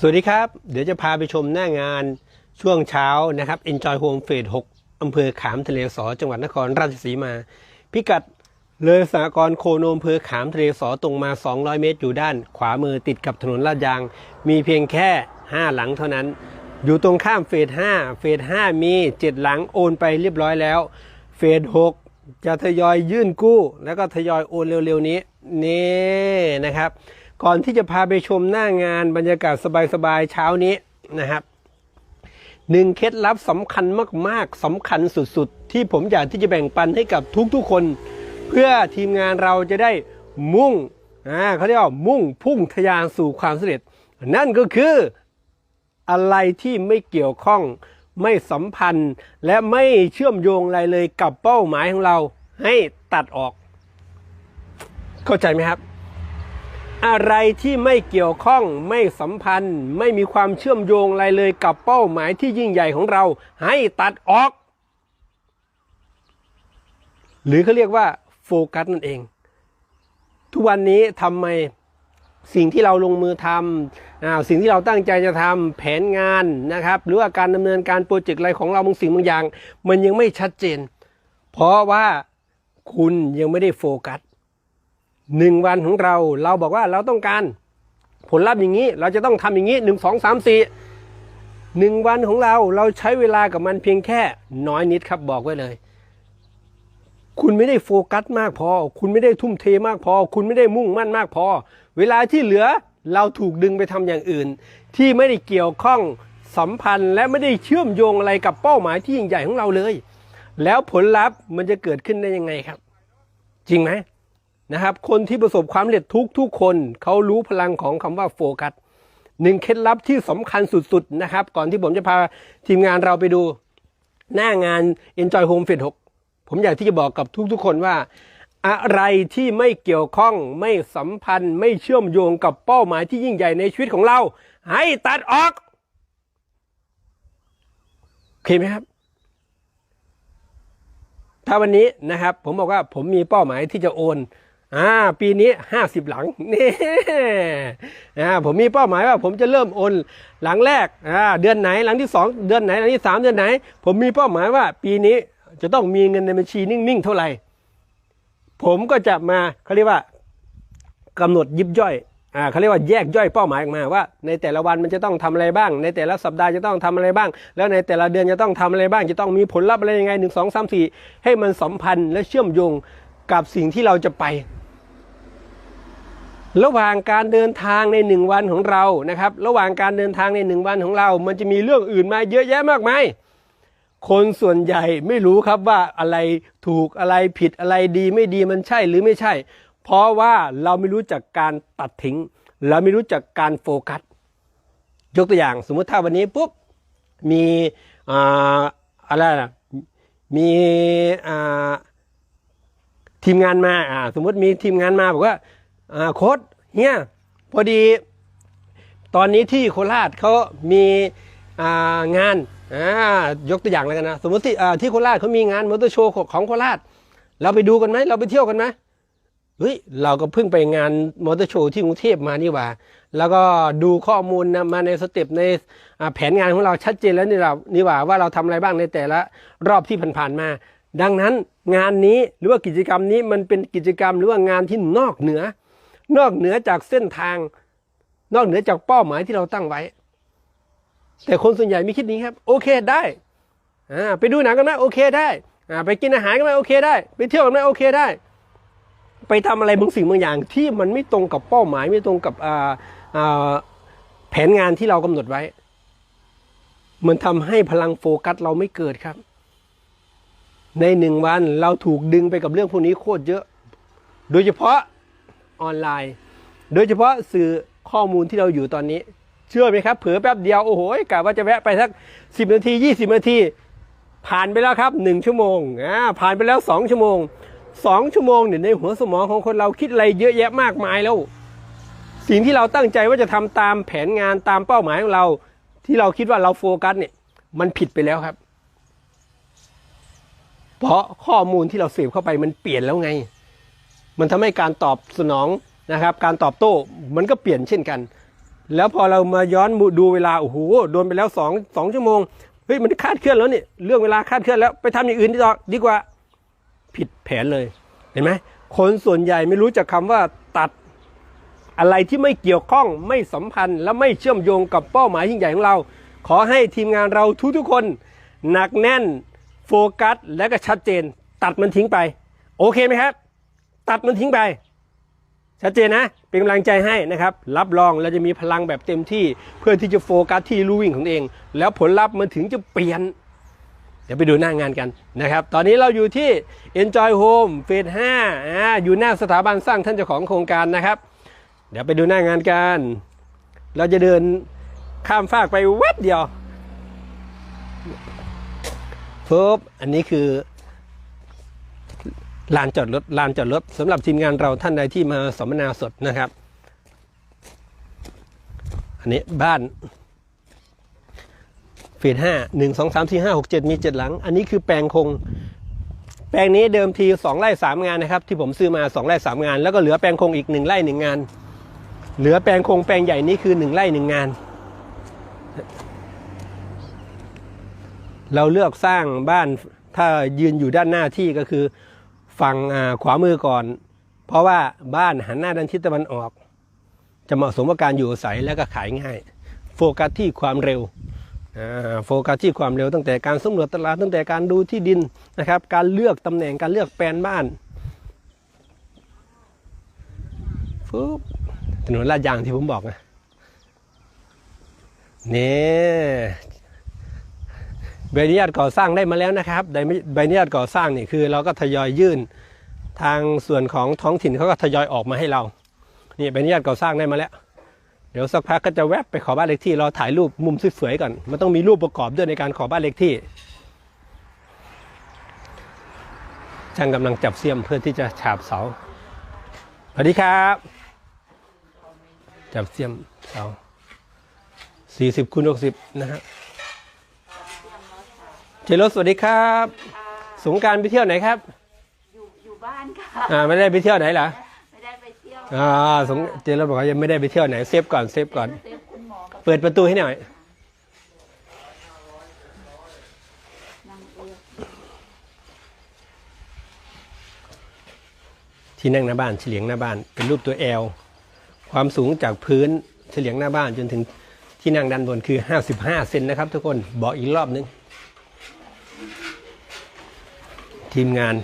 สวัสดีครับ เดี๋ยวจะพาไปชมหน้างานช่วงเช้านะครับ Enjoy Home f a s 6อำเภอขามทะเลสอ จังหวัดนครราชสีมา พิกัดเลยสากรโคโนมอำเภอขามทะเลสอตรงมา 200 เมตร อยู่ด้าน ขวามือติดกับถนนลาดยาง มีเพียงแค่ 5 หลังเท่านั้น อยู่ตรงข้ามเฟส5เฟส5มี 7 หลังโอนไปเรียบร้อยแล้ว เฟส6จะทยอยยื่นกู้ แล้วก็ทยอยโอนเร็วๆนี้นี่นะครับ ก่อนที่จะพาไปชมหน้างานบรรยากาศสบายๆเช้านี้นะครับหนึ่งเคล็ดลับสำคัญมากๆสำคัญสุดๆ ที่ผมอยากที่จะแบ่งปันให้กับทุกๆคน เพื่อทีมงานเราจะได้มุ่งอ่าเขาเรียกว่ามุ่งพุ่งทะยานสู่ความสำเร็จ นั่นก็คืออะไรที่ไม่เกี่ยวข้องไม่สัมพันธ์ และไม่เชื่อมโยงอะไรเลยกับเป้าหมายของเรา ให้ตัดออก เข้าใจไหมครับ อะไรที่ไม่เกี่ยวข้องไม่สัมพันธ์ ไม่มีความเชื่อมโยงอะไรเลยกับเป้าหมายที่ยิ่งใหญ่ของเรา ให้ตัดออก หรือเขาเรียกว่าโฟกัสนั่นเอง ทุกวันนี้ทำไมสิ่งที่เราลงมือทำอสิ่งที่เราตั้งใจจะทำแผนงานนะครับ หรือว่าการดำเนินการโปรเจกต์อะไรของเราบางสิ่งบางอย่าง มันยังไม่ชัดเจน เพราะว่าคุณยังไม่ได้โฟกัส หนึ่งวันของเราเราบอกว่าเราต้องการผลลัพธ์อย่างนี้ เราจะต้องทำอย่างนี้หนึ่งสองสามสี่หนึ่งวันของเราเราใช้เวลากับมันเพียงแค่น้อยนิดครับบอกไว้เลย คุณไม่ได้โฟกัสมากพอ คุณไม่ได้ทุ่มเทมากพอ คุณไม่ได้มุ่งมั่นมากพอ เวลาที่เหลือเราถูกดึงไปทำอย่างอื่น ที่ไม่ได้เกี่ยวข้องสัมพันธ์ และไม่ได้เชื่อมโยงอะไรกับเป้าหมายที่ยิ่งใหญ่ของเราเลย แล้วผลลัพธ์มันจะเกิดขึ้นได้ยังไงครับ จริงไหม นะครับ คนที่ประสบความสำเร็จทุกทุกคนเขารู้พลังของคำว่าโฟกัสหนึ่งเคล็ดลับที่สำคัญสุดๆนะครับ ก่อนที่ผมจะพาทีมงานเราไปดูหน้างาน Enjoy Home Fit 6ผมอยากที่จะบอกกับทุกๆคนว่า อะไรที่ไม่เกี่ยวข้องไม่สัมพันธ์ไม่เชื่อมโยงกับเป้าหมายที่ยิ่งใหญ่ในชีวิตของเรา ให้ตัดออกโอเคไหมครับ ถ้าวันนี้นะครับ ผมบอกว่าผมมีเป้าหมายที่จะโอน อ่าปีนี้ห้าสิบหลังนี่อ่าผมมีเป้าหมายว่าผมจะเริ่มโอนหลังแรกอ่าเดือนไหนหลังที่สองเดือนไหนหลังที่สามเดือนไหน ผมมีเป้าหมายว่า ปีนี้จะต้องมีเงินในบัญชีนิ่งๆเท่าไหร่ ผมก็จะมาเขาเรียกว่ากำหนดยิบย่อยอ่าเขาเรียกว่าแยกย่อยเป้าหมายออกมาว่า ในแต่ละวันมันจะต้องทำอะไรบ้าง ในแต่ละสัปดาห์จะต้องทำอะไรบ้าง แล้วในแต่ละเดือนจะต้องทำอะไรบ้าง จะต้องมีผลลัพธ์อะไรยังไงหนึ่งสองสามสี่ให้มันสัมพันธ์และเชื่อมโยงกับสิ่งที่เราจะไป ระหว่างการเดินทางในหนึ่งวันของเรานะครับ ระหว่างการเดินทางในหนึ่งวันของเรา มันจะมีเรื่องอื่นมาเยอะแยะมากมายคนส่วนใหญ่ไม่รู้ครับว่าอะไรถูกอะไรผิดอะไรดีไม่ดีมันใช่หรือไม่ใช่ เพราะว่าเราไม่รู้จักการตัดทิ้งเราไม่รู้จักการโฟกัส ยกตัวอย่างสมมุติถ้าวันนี้ปุ๊บมีอ่าอะไรนะมีอ่าทีมงานมาอ่าสมมติมีทีมงานมาบอกว่า โค้ดเฮียพอดี ตอนนี้ที่โคราชเขามีางานายกตัวอย่างแล้วกันนะสมมติที่โคราชเขามีงานมอเตอร์โชว์ของโคราช เราไปดูกันไหมเราไปเที่ยวกันไหมเฮ้ยเราก็เพิ่งไปงานมอเตอร์โชว์ที่กรุงเทพมานี่หว่า แล้วก็ดูข้อมูลนะมาในสเต็ปในแผนงานของเราชัดเจนแล้วนี่เรานี่หว่าว่าเราทำอะไรบ้างในแต่ละรอบที่ผ่านๆมา ดังนั้นงานนี้หรือว่ากิจกรรมนี้มันเป็นกิจกรรมหรือว่างานที่นอกเหนือ นอกเหนือจากเส้นทาง นอกเหนือจากเป้าหมายที่เราตั้งไว้ แต่คนส่วนใหญ่ไม่คิดนี้ครับ โอเคได้อ่าไปดูหนังกันไหมโอเคได้อ่าไปกินอาหารกันไหมโอเคได้ ไปเที่ยวกันไหมโอเคได้ ไปทำอะไรบางสิ่งบางอย่างที่มันไม่ตรงกับเป้าหมายไม่ตรงกับอ่าอ่าแผนงานที่เรากำหนดไว้ มันทำให้พลังโฟกัสเราไม่เกิดครับ ในหนึ่งวันเราถูกดึงไปกับเรื่องพวกนี้โคตรเยอะ โดยเฉพาะ ออนไลน์ โดยเฉพาะสื่อข้อมูลที่เราอยู่ตอนนี้ เชื่อไหมครับเผลอแป๊บเดียว โอ้โหกะว่าจะแวะไปสักสิบนาทียี่สิบนาที ผ่านไปแล้วครับหนึ่งชั่วโมงอ่าผ่านไปแล้วสองชั่วโมงสองชั่วโมงเนี่ยในหัวสมองของคนเราคิดอะไรเยอะแยะมากมายแล้ว สิ่งที่เราตั้งใจว่าจะทำตามแผนงานตามเป้าหมายของเรา ที่เราคิดว่าเราโฟกัสเนี่ยมันผิดไปแล้วครับ เพราะข้อมูลที่เราเสพเข้าไปมันเปลี่ยนแล้วไง มันทำให้การตอบสนองนะครับ การตอบโต้มันก็เปลี่ยนเช่นกัน แล้วพอเรามาย้อนดูเวลาโอ้โหโดนไปแล้วสองสองชั่วโมงเฮ้ยมันคาดเคลื่อนแล้วนี่เรื่องเวลาคาดเคลื่อนแล้วไปทำอย่างอื่นดีกว่าดีกว่าผิดแผนเลยเห็นไหมคนส่วนใหญ่ไม่รู้จักคำว่าตัดอะไรที่ไม่เกี่ยวข้องไม่สัมพันธ์ และไม่เชื่อมโยงกับเป้าหมายยิ่งใหญ่ของเรา ขอให้ทีมงานเราทุกทุกๆคน หนักแน่น โฟกัส และก็ชัดเจน ตัดมันทิ้งไป โอเคไหมครับ ตัดมันทิ้งไป ชัดเจนนะ เป็นกำลังใจให้นะครับ รับรองเราจะมีพลังแบบเต็มที่ เพื่อที่จะโฟกัสที่ลู่วิ่งของเอง แล้วผลลัพธ์มันถึงจะเปลี่ยน เดี๋ยวไปดูหน้างานกันนะครับ ตอนนี้เราอยู่ที่ Enjoy Home เฟส5อ่าอยู่หน้าสถาบันสร้างท่านเจ้าของโครงการนะครับ เดี๋ยวไปดูหน้างานกัน เราจะเดินข้ามฟากไปแวบเดียวปุ๊บอันนี้คือ ลานจอดรถลานจอดรถสำหรับทีมงานเราท่านใดที่มาสัมมนาสดนะครับ อันนี้บ้านเฟสห้าหนึ่งสองสามสี่ห้าหกเจ็ดมีเจ็ดหลัง อันนี้คือแปลงคง แปลงนี้เดิมทีสองไร่สามงานนะครับ ที่ผมซื้อมาสองไร่สามงาน แล้วก็เหลือแปลงคงอีกหนึ่งไร่หนึ่งงาน เหลือแปลงคงแปลงใหญ่นี้คือหนึ่งไร่หนึ่งงาน เราเลือกสร้างบ้านถ้ายืนอยู่ด้านหน้าที่ก็คือ ฝั่งขวามือก่อน เพราะว่าบ้านหันหน้าด้านทิศตะวันออก จะเหมาะสมกับการอยู่อาศัยและก็ขายง่าย โฟกัสที่ความเร็วโฟกัสที่ความเร็วตั้งแต่การสำรวจตลาดตั้งแต่การดูที่ดินนะครับ การเลือกตำแหน่งการเลือกแปลนบ้านฟึบถนนลาดยางที่ผมบอกนะนี่ ใบอนุญาตก่อสร้างได้มาแล้วนะครับใบใบอนุญาตก่อสร้างนี่คือ เราก็ทยอยยื่นทางส่วนของท้องถิ่นเขาก็ทยอยออกมาให้เรานี่ใบอนุญาตก่อสร้างได้มาแล้ว เดี๋ยวสักพักก็จะแวบไปขอบ้านเลขที่เราถ่ายรูปมุมสวยๆก่อนมันต้องมีรูปประกอบด้วยในการขอบ้านเลขที่ช่างกำลังจับเสียมเพื่อที่จะฉาบเสาสวัสดีครับ จับเสียมเสาสี่สิบคูณหกสิบนะฮะ เจรสสวัสดีครับ สงกรารไปเที่ยวไหนครับอยู่อยู่บ้านค่ะ อ่าไม่ได้ไปเที่ยวไหนเหรอไม่ได้ไปเที่ยวอ่าสงเจรสบอกว่ายังไม่ได้ไปเที่ยวไหนเซฟก่อนเซฟก่อน เซฟคุณหมอกับเปิดประตูให้หน่อย นางเอกที่นั่งหน้าบ้านเฉลียงหน้าบ้าน เป็นรูปตัวแอลความสูงจากพื้นเฉลียงหน้าบ้านจนถึงที่นั่งด้านบนคือ 55 เซนนะครับทุกคนบอกอีกรอบนึง ทีมงาน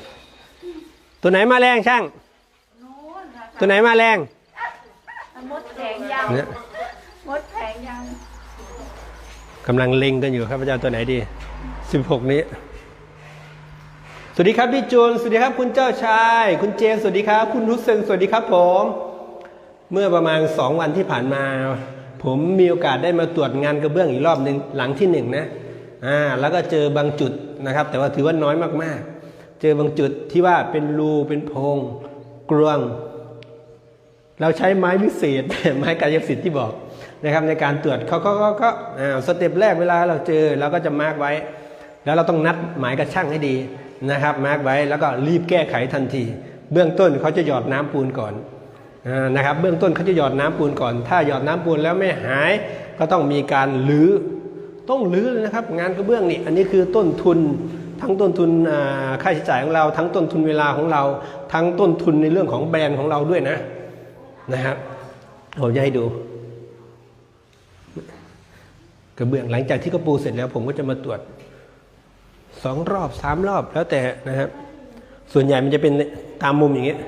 ตัวไหนมาแรงช่างนู้นนะตัวไหนมาแรงคะมดแผงยังเนี่ยมดแผงยังกำลังเล็งกันอยู่ครับพระเจ้าตัวไหนดี16นี้ สวัสดีครับพี่จูนสวัสดีครับ คุณเจ้าชาย คุณเจมส์สวัสดีครับ คุณรุสเซนสวัสดีครับผม เมื่อประมาณ2วันที่ผ่านมา ผมมีโอกาสได้มาตรวจงานกระเบื้องอีกรอบหนึ่งหลังที่หนึ่งนะอ่าแล้วก็เจอบางจุดนะครับ แต่ว่าถือว่าน้อยมากๆ เจอบางจุดที่ว่าเป็นรูเป็นโพรงกรวง เราใช้ไม้วิเศษไม้กายสิทธิ์ที่บอกนะครับในการตรวจเขาก็ก็ก็อ่าสเต็ปแรกเวลาเราเจอเราก็จะมาร์กไว้ แล้วเราต้องนัดหมายกับช่างให้ดีนะครับมาร์กไว้แล้วก็รีบแก้ไขทันที เบื้องต้นเขาจะหยอดน้ำปูนก่อนอานะครับเบื้องต้นเขาจะหยอดน้ำปูนก่อน ถ้าหยอดน้ำปูนแล้วไม่หายก็ต้องมีการรื้อต้องรื้อเลยนะครับ งานกระเบื้องนี่อันนี้คือต้นทุน ทั้งต้นทุนค่าใช้จ่ายของเรา ทั้งต้นทุนเวลาของเรา ทั้งต้นทุนในเรื่องของแบรนด์ของเราด้วยนะนะครับผมจะให้ดู กระเบื้องหลังจากที่เขาปูเสร็จแล้ว ผมก็จะมาตรวจสองรอบสามรอบแล้วแต่นะครับ ส่วนใหญ่มันจะเป็นตามมุมอย่างเงี้ย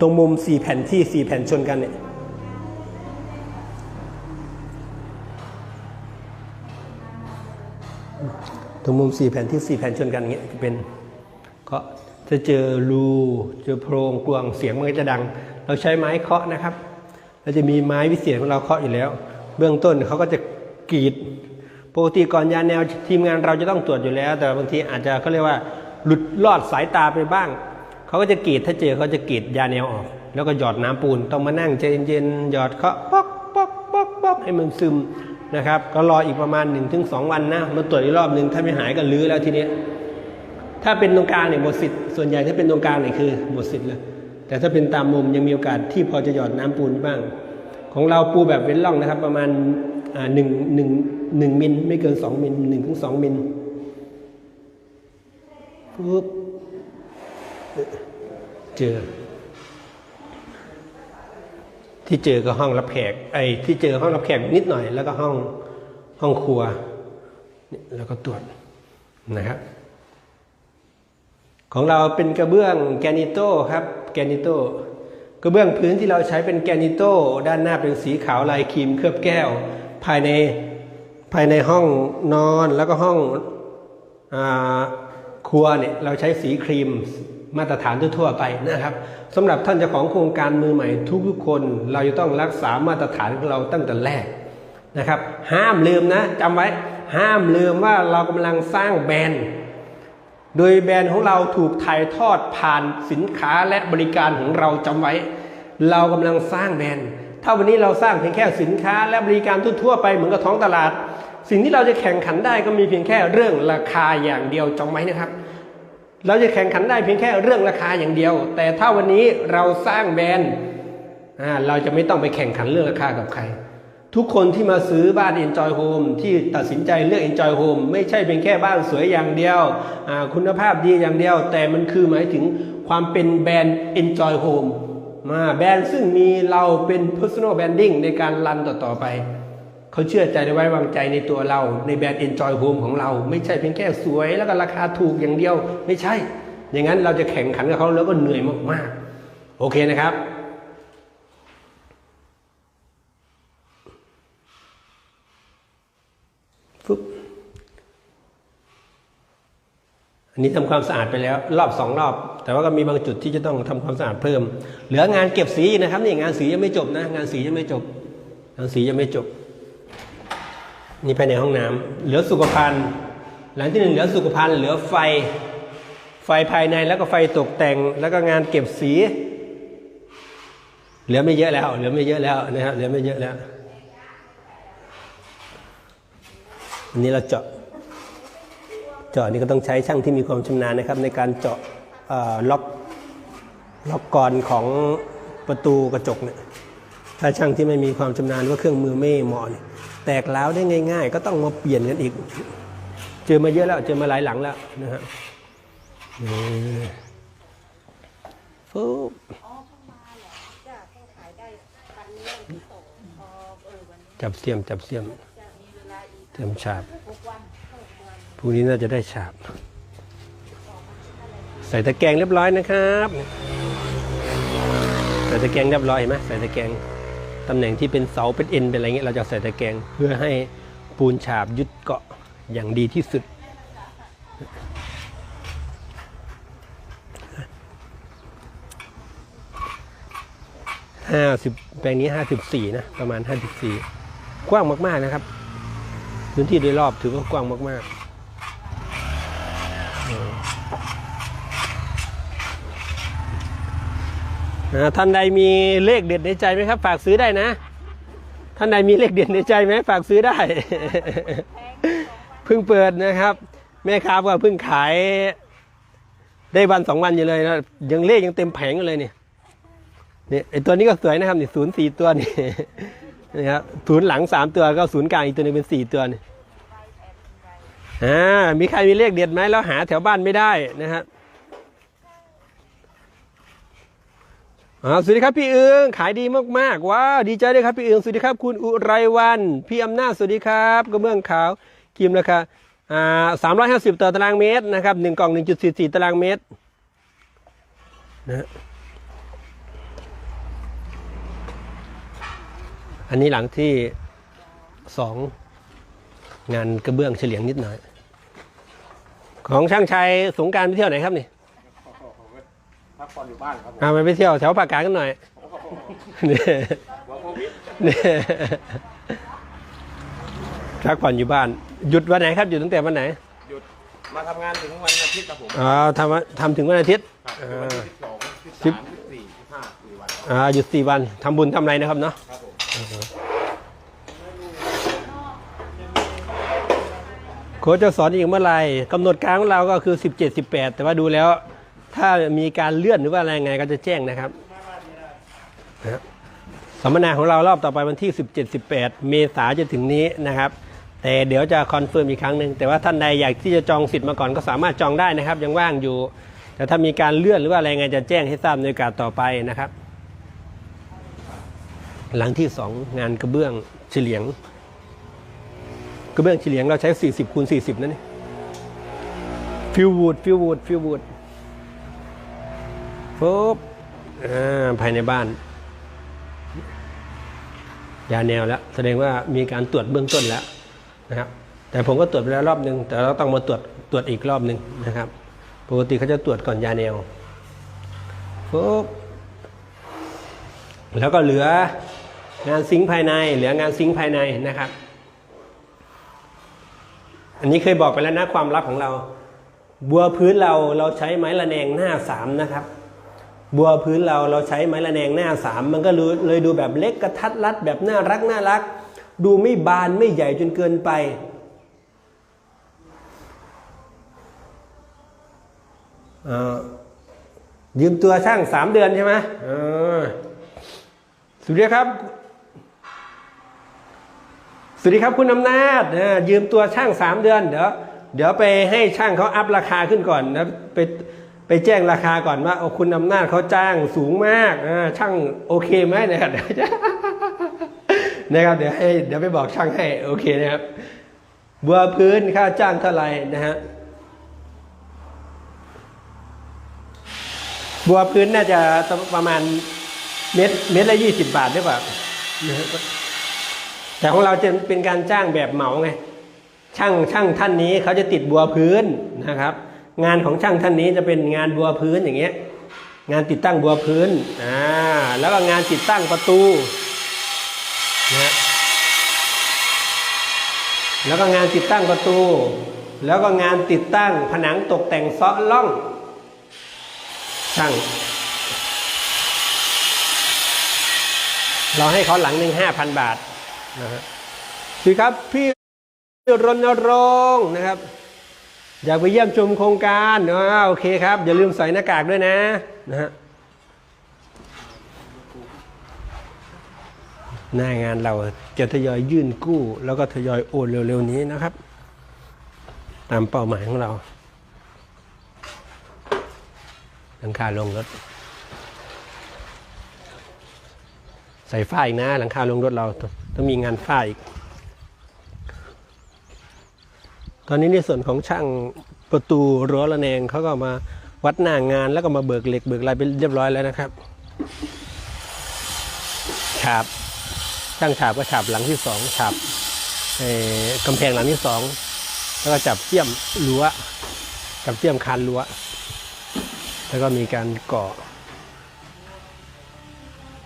ตรงมุมสี่แผ่นที่สี่แผ่นชนกันเนี่ย รงมุมสี่แผ่นที่สี่แผ่นชนกันอย่างเงี้ยจะเป็นก็จะเจอรูเจอโพรงกลวงเสียงมันก็จะดัง เราใช้ไม้เคาะนะครับเราจะมีไม้วิเศษของเราเคาะอยู่แล้ว เบื้องต้นเขาก็จะกรีดปกติก่อนยาแนวทีมงานเราจะต้องตรวจอยู่แล้ว แต่บางทีอาจจะเขาเรียกว่าหลุดลอดสายตาไปบ้างเขาก็จะกรีดถ้าเจอเขาจะกรีดยาแนวออก แล้วก็หยอดน้ำปูนต้องมานั่งใจเย็นๆหยอดเคาะป๊อกป๊อกป๊อกป๊อกให้มันซึม นะครับก็รออีกประมาณ 1-2 วันนะมาตรวจอีกรอบหนึ่งถ้าไม่หายก็ลื้อแล้วทีนี้ถ้าเป็นตรงกลางเนี่ยหมดสิทธิ์ส่วนใหญ่ถ้าเป็นตรงกลางเนี่ยคือหมดสิทธิ์เลยแต่ถ้าเป็นตามมุมยังมีโอกาสที่พอจะหยอดน้ำปูนบ้าง ของเราปูแบบเว้นร่องนะครับ ประมาณหนึ่งหนึ่งหนึ่งมิลไม่เกินสองมิลหนึ่งถึงสองมิลปุ๊บเจอ ที่เจอก็ห้องรับแขกไอ้ที่เจอห้องรับแขกนิดหน่อย แล้วก็ห้องห้องครัวนี่แล้วก็ตรวจนะครับของเราเป็นกระเบื้องแกนิโต้ครับแกนิโต้กระเบื้องพื้นที่เราใช้เป็นแกนิโต้ด้านหน้าเป็นสีขาวลายครีมเคลือบแก้ว ภายในภายในห้องนอนแล้วก็ห้องอครัวเนี่ยเราใช้สีครีม มาตรฐานทั่วไปนะครับสำหรับท่านเจ้าของโครงการมือใหม่ทุกๆคน เราจะต้องรักษามาตรฐานของเราตั้งแต่แรกนะครับ ห้ามลืมนะจำไว้ห้ามลืมว่าเรากำลังสร้างแบรนด์โดยแบรนด์ของเราถูกถ่ายทอดผ่านสินค้าและบริการของเราจำไว้ เรากำลังสร้างแบรนด์ถ้าวันนี้เราสร้างเพียงแค่สินค้าและบริการทั่วไปเหมือนกับท้องตลาด สิ่งที่เราจะแข่งขันได้ก็มีเพียงแค่เรื่องราคาอย่างเดียวจำไว้นะครับ เราจะแข่งขันได้เพียงแค่เรื่องราคาอย่างเดียว แต่ถ้าวันนี้เราสร้างแบรนด์เราจะไม่ต้องไปแข่งขันเรื่องราคากับใคร ทุกคนที่มาซื้อบ้าน Enjoy Home ที่ตัดสินใจเลือก Enjoy Home ไม่ใช่เป็นแค่บ้านสวยอย่างเดียว คุณภาพดีอย่างเดียว แต่มันคือหมายถึงความเป็นแบรนด์ Enjoy Home มาแบรนด์ซึ่งมีเราเป็น personal branding ในการรันต่อๆไป เขาเชื่อใจและไว้วางใจในตัวเรา ในแบรนด์ Enjoy Home ของเรา ไม่ใช่เพียงแค่สวยแล้วก็ราคาถูกอย่างเดียว ไม่ใช่ อย่างนั้นเราจะแข่งขันกับเขาแล้วก็เหนื่อยมากๆ โอเคนะครับฟึบอันนี้ทำความสะอาดไปแล้ว รอบสองรอบ แต่ว่าก็มีบางจุดที่จะต้องทำความสะอาดเพิ่ม เหลืองานเก็บสีนะครับนี่งานสียังไม่จบนะ งานสียังไม่จบ งานสียังไม่จบ นี่ภายในห้องน้ำเหลือสุขภัณฑ์หลังที่หนึ่งเหลือสุขภัณฑ์เหลือไฟ ไฟภายในแล้วก็ไฟตกแต่งแล้วก็งานเก็บสี เหลือไม่เยอะแล้ว เหลือไม่เยอะแล้วนะครับเหลือไม่เยอะแล้วอันนี้เราเจาะ เจาะนี่ก็ต้องใช้ช่างที่มีความชำนาญนะครับ ในการเจาะล็อกล็อกกรของประตูกระจกเนี่ยถ้าช่างที่ไม่มีความชำนาญว่าเครื่องมือไม่เหมาะเนี่ย แตกร้าวได้ง่าย ๆ ก็ต้องมาเปลี่ยนกันอีก เจอมาเยอะแล้วเจอมาหลายหลังแล้วนะฮะนี่ฟุ๊บจับเสียมจับเสียมเตรียมฉาบพรุ่งนี้น่าจะได้ฉาบ ใส่ตะแกรงเรียบร้อยนะครับ ใส่ตะแกรงเรียบร้อยเห็นไหมใส่ตะแกรง ตำแหน่งที่เป็นเสาเป็นเอ็นเป็นอะไรเงี้ยเราจะใส่ตะแกรงเพื่อให้ปูนฉาบยึดเกาะอย่างดีที่สุด ห้าสิบแปลงนี้ห้าสิบสี่นะ ประมาณห้าสิบสี่กว้างมาก ๆ นะครับ พื้นที่โดยรอบถือว่ากว้างมาก ๆ อ่า ท่านใดมีเลขเด็ดในใจไหมครับ ฝากซื้อได้นะ ท่านใดมีเลขเด็ดในใจไหมฝากซื้อได้ เพิ่งเปิดนะครับ แม่ค้าก็เพิ่งขายได้วันสองวันอยู่เลยนะยังเลขยังเต็มแผงอยู่เลยเนี่ยเนี่ยไอตัวนี้ก็สวยนะครับนี่ศูนย์สี่ตัวนี่นะครับศูนย์หลังสามตัวก็ศูนย์กลางอีกตัวหนึงเป็นสี่ตัวนี่อ่ามีใครมีเลขเด็ดไหมแล้วหาแถวบ้านไม่ได้นะครับ อ่าสวัสดีครับพี่เอิงขายดีมากๆว้าวดีใจด้วยครับพี่เอิงสวัสดีครับคุณอุไรวัน พี่อำนาจสวัสดีครับกระเบื้องขาวคิมราคาอ่าสามร้อยห้าสิบต่อตารางเมตรนะครับหนึ่งกล่องหนึ่งจุดสี่สี่ตารางเมตรนะฮะอันนี้หลังที่สองงานกระเบื้องเฉลียงนิดหน่อย ของช่างชัยสงการไปเที่ยวไหนครับนี่ พักผ่อนอยู่บ้านครับผมเอาไปเที่ยวแถวภาคกลางกันหน่อยเนี่ยหัวโควิดเนี่ยพักผ่อนอยู่บ้าน หยุดวันไหนครับหยุดตั้งแต่วันไหนหยุดมาทำงานถึงวันอาทิตย์ครับผมอ๋อทำวันทำถึงวันอาทิตย์ครับอ่ถึงวันาที่สิบสองสิบสิบ สามสิบสี่สิบห้าสี่วันอ่าหยุดสี่วันทำบุญทำอะไรนะครับเนาะครับผมโค้ชจะสอนอีกเมื่อไหร่กำหนดการของเราก็คือ 17 18 แต่ว่าดูแล้ว ถ้ามีการเลื่อนหรือว่าอะไรไงก็จะแจ้งนะครับนะสัมมนาของเรารอบต่อไปวันที่ 17-18 เมษาจะถึงนี้นะครับ แต่เดี๋ยวจะคอนเฟิร์มอีกครั้งหนึ่งแต่ว่าท่านใดอยากที่จะจองสิทธิ์มาก่อนก็สามารถจองได้นะครับ ยังว่างอยู่ แต่ถ้ามีการเลื่อนหรือว่าอะไรไงจะแจ้งให้ทราบในโอกาสต่อไปนะครับ หลังที่สองงานกระเบื้องเฉลียง กระเบื้องเฉลียงเราใช้ 40คูณ40 นั่นเองฟิววูดฟิววูดฟิววูด ปุ๊บภายในบ้าน ยาแนวแล้วแสดงว่ามีการตรวจเบื้องต้นแล้วนะครับแต่ผมก็ตรวจไปแล้วรอบหนึ่งแต่เราต้องมาตรวจตรวจอีกรอบหนึ่งนะครับ ปกติเขาจะตรวจก่อนยาแนวปุ๊บแล้วก็เหลืองานซิงค์ภายใน เหลืองานซิงค์ภายในนะครับ อันนี้เคยบอกไปแล้วนะความลับของเรา บัวพื้นเราเราใช้ไม้ระแนงหน้าสามนะครับ บัวพื้นเราเราใช้ไม้ระแนงหน้าสามมันก็เลยดูแบบเล็กกระทัดรัดแบบน่ารักน่ารัก ดูไม่บานไม่ใหญ่จนเกินไป ยืมตัวช่างสามเดือนใช่ไหมสวัสดีครับ สวัสดีครับคุณอำนาจยืมตัวช่างสามเดือน เดี๋ยวเดี๋ยวไปให้ช่างเขาอัพราคาขึ้นก่อนนะไป ไปแจ้งราคาก่อนว่าโอ้คุณอำนาจเขาจ้างสูงมากอช่างโอเคไหมนะครับเดี๋ยวจะนะครับเดี๋ยวให้เดี๋ยวไปบอกช่างให้โอเคนะครับ บัวพื้นค่าจ้างเท่าไหร่นะฮะบัวพื้นน่าจะประมาณเม็ดเม็ดละยี่สิบบาทหรือเปล่าแต่ของเราจะเป็นการจ้างแบบเหมาไงช่างช่างท่านนี้เขาจะติดบัวพื้นนะครับ งานของช่างท่านนี้จะเป็นงานบัวพื้นอย่างเงี้ยงานติดตั้งบัวพื้นอ่าแล้วก็งานติดตั้งประตูนะแล้วก็งานติดตั้งประตู แล้วก็งานติดตั้งผนังตกแต่งซาะล่องช่างเราให้เขาหลังหนึ่งห้าพันบาทนะฮะสิครับพี่รณรงค์นะครับ อยากไปเยี่ยมชมโครงการอ่าโอเคครับ อย่าลืมใส่หน้ากากด้วยนะนะฮะหน้างานเราจะทยอยยื่นกู้ แล้วก็ทยอยโอนเร็วๆนี้นะครับ ตามเป้าหมายของเราหลังคาลงรถ ใส่ฝ้าอีกนะ หลังคาลงรถเราต้องต้องมีงานฝ้าอีก ตอนนี้ในส่วนของช่างประตูรั้วระแนงเขาก็มาวัดหน้างานแล้วก็มาเบิกเหล็กเบิกอะไรไปเรียบร้อยแล้วนะครับฉาบช่างฉาบก็ฉาบหลังที่สองฉาบเอ่อกำแพงหลังที่สองแล้วก็จับเสี้ยมรั้วจับเสี้ยมคานรั้วแล้วก็มีการก่อ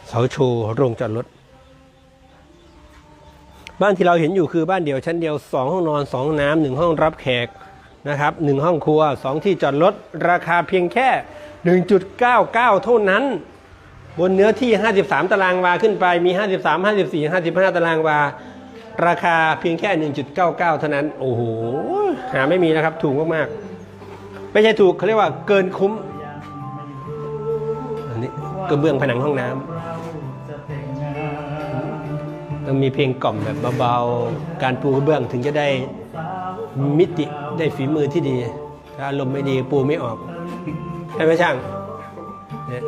เสาโชว์โรงจอดรถ บ้านที่เราเห็นอยู่คือบ้านเดี่ยวชั้นเดียว 2 ห้องนอน2ห้องน้ำหนึ่งห้องรับแขกนะครับหนึ่งห้องครัว 2 ที่จอดรถ ราคาเพียงแค่ 1.99 เท่านั้น บนเนื้อที่ 53 ตารางวาขึ้นไปมี 53 54 55 ตารางวา ราคาเพียงแค่ 1.99 เท่านั้น โอ้โห หาไม่มีนะครับ ถูกมากๆ ไม่ใช่ถูกเขาเรียกว่าเกินคุ้ม อันนี้กระเบื้องผนังห้องน้ำ ต้องมีเพลงกล่อมแบบเบาๆ การปูกระเบื้องถึงจะได้มิติได้ฝีมือที่ดี ถ้าอารมณ์ไม่ดีปูไม่ออก ใช่ไหมช่างเนี่ย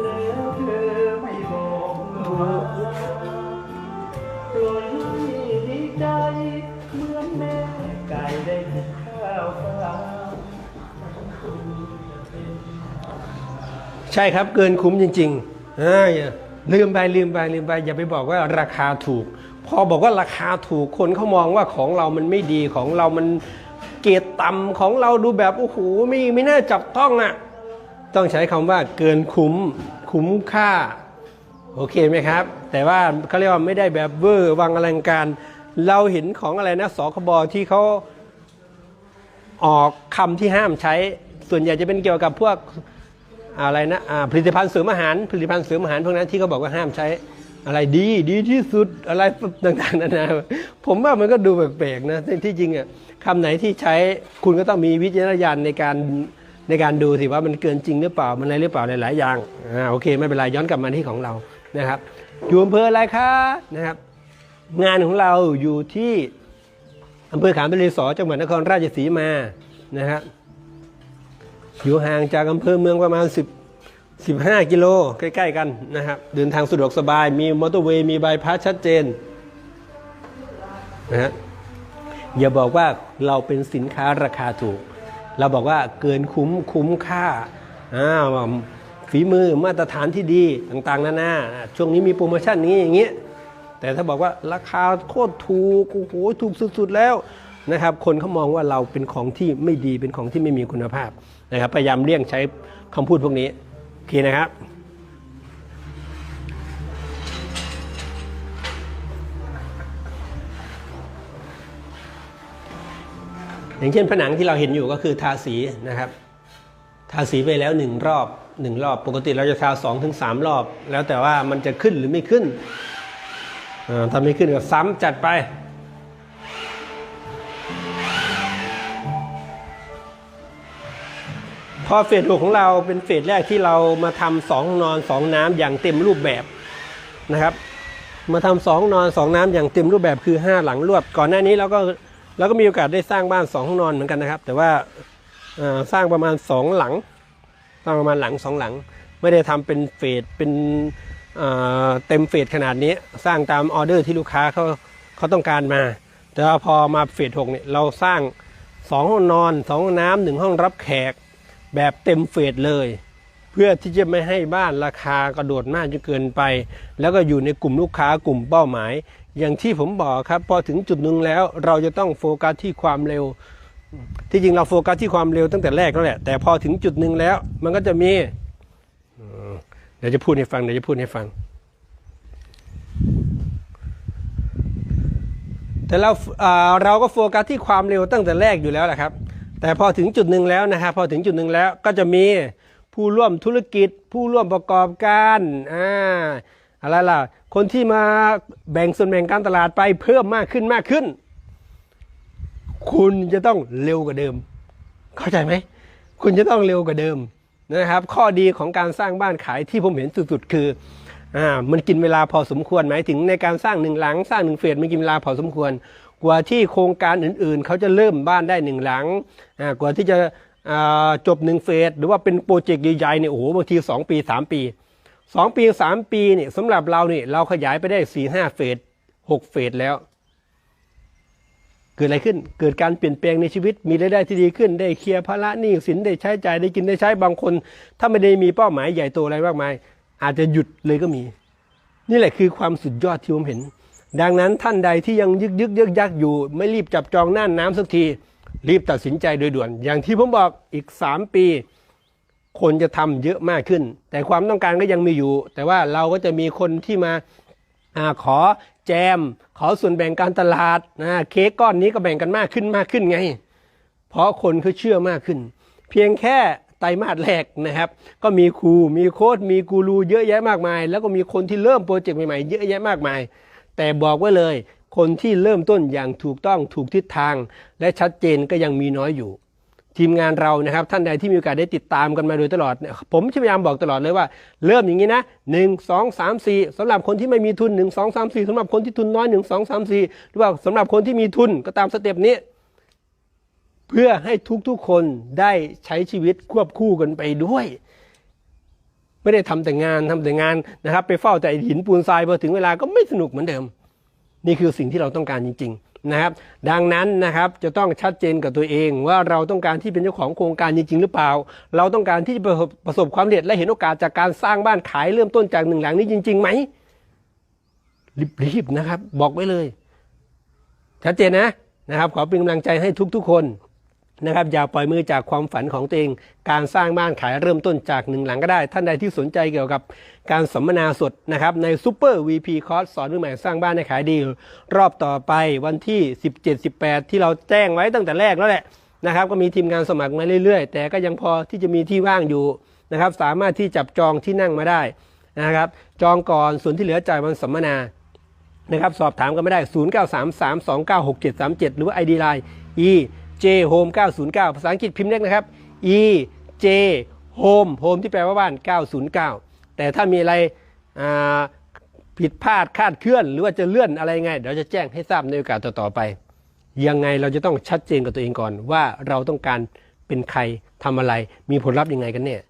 ใช่ครับเกินคุ้มจริงๆอ้ยลืมไปลืมไปลืมไปอย่าไปบอกว่าราคาถูก พอบอกว่าราคาถูกคนเขามองว่าของเรามันไม่ดีของเรามันเกรดต่ำของเราดูแบบโอ้โหไม่ไม่น่าจับต้องอะต้องใช้คำว่าเกินคุ้มคุ้มค่า โอเคไหมครับ แต่ว่าเขาเรียกว่าไม่ได้แบบเวอร์วังอลังการ เราเห็นของอะไรนะสคบที่เขาออกคำที่ห้ามใช้ ส่วนใหญ่จะเป็นเกี่ยวกับพวกอะไรนะอ่าผลิตภัณฑ์เสริมอาหาร ผลิตภัณฑ์เสริมอาหารพวกนั้นที่เขาบอกว่าห้ามใช้ อะไรดีดีที่สุดอะไรต่างๆนานาผมว่ามันก็ดูแปลกๆนะที่จริงอะคำไหนที่ใช้คุณก็ต้องมีวิจารณญาณในการในการดูสิว่ามันเกินจริงหรือเปล่ามันอะไรหรือเปล่าหลายๆอย่างอ่าโอเคไม่เป็นไรย้อนกลับมาที่ของเรานะครับอยู่อำเภออะไรคะนะครับ งานของเราอยู่ที่อำเภอขามทะเลสอจังหวัดนครราชสีมานะครับอยู่ห่างจากอำเภอเมืองประมาณ10 15 กิโล ใกล้ ๆ กันนะครับ เดินทางสะดวกสบาย มีมอเตอร์เวย์ มีบายพาสชัดเจนนะฮะอย่าบอกว่าเราเป็นสินค้าราคาถูก เราบอกว่าเกินคุ้มคุ้มค่าอ่าฝีมือมาตรฐานที่ดีต่างๆนานาช่วงนี้มีโปรโมชั่นนี้อย่างเงี้ยแต่ถ้าบอกว่าราคาโคตรถูกโอ้โหถูกสุดๆแล้วนะครับ คนเขามองว่าเราเป็นของที่ไม่ดีเป็นของที่ไม่มีคุณภาพนะครับพยายามเลี่ยงใช้คำพูดพวกนี้ โอเคนะครับ อย่างเช่นผนังที่เราเห็นอยู่ก็คือทาสีนะครับ ทาสีไปแล้วหนึ่งรอบหนึ่งรอบ ปกติเราจะทาสองถึงสามรอบ แล้วแต่ว่ามันจะขึ้นหรือไม่ขึ้นอ่าถ้าไม่ขึ้นก็ซ้ำจัดไป อเฟสหกของเราเป็นเฟสแรกที่เรามาทำสองนอนสองน้ำอย่างเต็มรูปแบบนะครับ มาทำสองนอนสองน้ำอย่างเต็มรูปแบบคือห้าหลังรวดก่อนหน้านี้เราก็เราก็มีโอกาสได้สร้างบ้านสองห้องนอนเหมือนกันนะครับ แต่ว่าสร้างประมาณสองหลังสร้างประมาณหลังสองหลัง ไม่ได้ทำเป็นเฟสเป็นเต็มเฟสขนาดนี้สร้างตามออเดอร์ที่ลูกค้าเขาเขาต้องการมา แต่ว่าพอมาเฟสหกเนี่ยเราสร้างสองห้องนอนสองห้องน้ำหนึ่งห้องรับแขก แบบเต็มเฟสเลย เพื่อที่จะไม่ให้บ้านราคากระโดดมากจนเกินไป แล้วก็อยู่ในกลุ่มลูกค้ากลุ่มเป้าหมาย อย่างที่ผมบอกครับพอถึงจุดหนึ่งแล้วเราจะต้องโฟกัสที่ความเร็ว ที่จริงเราโฟกัสที่ความเร็วตั้งแต่แรกแล้วแหละ แต่พอถึงจุดหนึ่งแล้ว มันก็จะมีเดี๋ยวจะพูดให้ฟังเดี๋ยวจะพูดให้ฟัง แต่เราอ่าเราก็โฟกัสที่ความเร็วตั้งแต่แรกอยู่แล้วแหละครับ แต่พอถึงจุดหนึ่งแล้วนะครับพอถึงจุดหนึ่งแล้วก็จะมีผู้ร่วมธุรกิจ ผู้ร่วมประกอบการอ่าอะไรล่ะคนที่มาแบ่งส่วนแบ่งการตลาดไปเพิ่มมากขึ้นมากขึ้น คุณจะต้องเร็วกว่าเดิม เข้าใจไหมคุณจะต้องเร็วกว่าเดิมนะครับ ข้อดีของการสร้างบ้านขายที่ผมเห็นสุดๆคืออ่ามันกินเวลาพอสมควรหมายถึงในการสร้างหนึ่งหลังสร้างหนึ่งเฟสมันกินเวลาพอสมควร กว่าที่โครงการอื่นๆ เขาจะเริ่มบ้านได้หนึ่งหลังกว่าที่จะจบหนึ่งเฟสหรือว่าเป็นโปรเจกต์ใหญ่ๆเนี่ยโอ้โหบางทีสองปีสามปีสองปีสามปีเนี่ยสำหรับเราเนี่ยเราขยายไปได้สี่ห้าเฟสหกเฟสแล้ว เกิดอะไรขึ้นเกิดการเปลี่ยนแปลงในชีวิตมีรายได้ที่ดีขึ้น ได้เคลียร์ภาระหนี้สินได้ใช้จ่ายได้กินได้ใช้บางคน ถ้าไม่ได้มีเป้าหมายใหญ่โตอะไรมากมาย อาจจะหยุดเลยก็มี นี่แหละคือความสุดยอดที่ผมเห็น ดังนั้นท่านใดที่ยังยึกยึกยึกยักอยู่ ไม่รีบจับจองน่านน้ำสักที รีบตัดสินใจโดยด่วน อย่างที่ผมบอกอีก 3 ปี คนจะทำเยอะมากขึ้น แต่ความต้องการก็ยังมีอยู่ แต่ว่าเราก็จะมีคนที่มาอาขอแจม ขอส่วนแบ่งการตลาดนะเค้กก้อนนี้ก็แบ่งกันมากขึ้นมากขึ้นไง เพราะคนเขาเชื่อมากขึ้น เพียงแค่ไตรมาสแรกนะครับ ก็มีครูมีโค้ดมีกูรูเยอะแยะมากมาย แล้วก็มีคนที่เริ่มโปรเจกต์ใหม่ๆ เยอะแยะมากมาย แต่บอกไว้เลย คนที่เริ่มต้นอย่างถูกต้องถูกทิศทาง และชัดเจนก็ยังมีน้อยอยู่ ทีมงานเรานะครับท่านใดที่มีโอกาสได้ติดตามกันมาโดยตลอด ผมพยายามบอกตลอดเลยว่า เริ่มอย่างนี้นะหนึ่งสองสามสี่สำหรับคนที่ไม่มีทุนหนึ่งสองสามสี่สำหรับคนที่ทุนน้อยหนึ่งสองสามสี่หรือว่าสำหรับคนที่มีทุนก็ตามสเต็ปนี้เพื่อให้ทุกๆคนได้ใช้ชีวิตควบคู่กันไปด้วย ไม่ได้ทำแต่งานทำแต่งานนะครับ ไปเฝ้าแต่หินปูนทรายพอถึงเวลาก็ไม่สนุกเหมือนเดิม นี่คือสิ่งที่เราต้องการจริง ๆนะครับ ดังนั้นนะครับจะต้องชัดเจนกับตัวเองว่าเราต้องการที่เป็นเจ้าของโครงการจริง ๆ หรือเปล่า เราต้องการที่จะประสบประสบความสำเร็จและเห็นโอกาสจากการสร้างบ้านขายเริ่มต้นจากหนึ่งหลังนี้จริงๆไหมรีบๆนะครับ บอกไว้เลย ชัดเจนนะนะครับ ขอเป็นกำลังใจให้ทุกๆคน นะครับอย่าปล่อยมือจากความฝันของตัวเอง การสร้างบ้านขายเริ่มต้นจากหนึ่งหลังก็ได้ ท่านใดที่สนใจเกี่ยวกับการสัมมนาสดนะครับในซูเปอร์ VP คอร์สสอนเรื่อใหม่สร้างบ้านให้ขายดี รอบต่อไปวันที่ 17-18 ที่เราแจ้งไว้ตั้งแต่แรกแล้วแหละนะครับก็มีทีมงานสมัครมาเรื่อยๆ แต่ก็ยังพอที่จะมีที่ว่างอยู่นะครับสามารถที่จับจองที่นั่งมาได้นะครับจองก่อนส่วนที่เหลือจ่ายวันสัมมนานะครับสอบถามกันไม่ได้ 0 9 3 3 2 9 6 7 3 7 หรือว่า ID Line e j home 909 ภาษาอังกฤษพิมพ์เล็กนะครับ e j home home ที่แปลว่าบ้าน 909 แต่ถ้ามีอะไรผิดพลาดคาดเคลื่อน หรือว่าจะเลื่อนอะไรไงเดี๋ยวจะแจ้งให้ทราบในโอกาสต่อๆไป ยังไงเราจะต้องชัดเจนกับตัวเองก่อนว่าเราต้องการเป็นใครทำอะไร มีผลลัพธ์ยังไงกันเนี่ย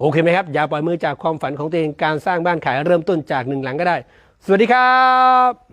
โอเคไหมครับ อย่าปล่อยมือจากความฝันของตัวเองการสร้างบ้านขายเริ่มต้นจากหนึ่งหลังก็ได้ สวัสดีครับ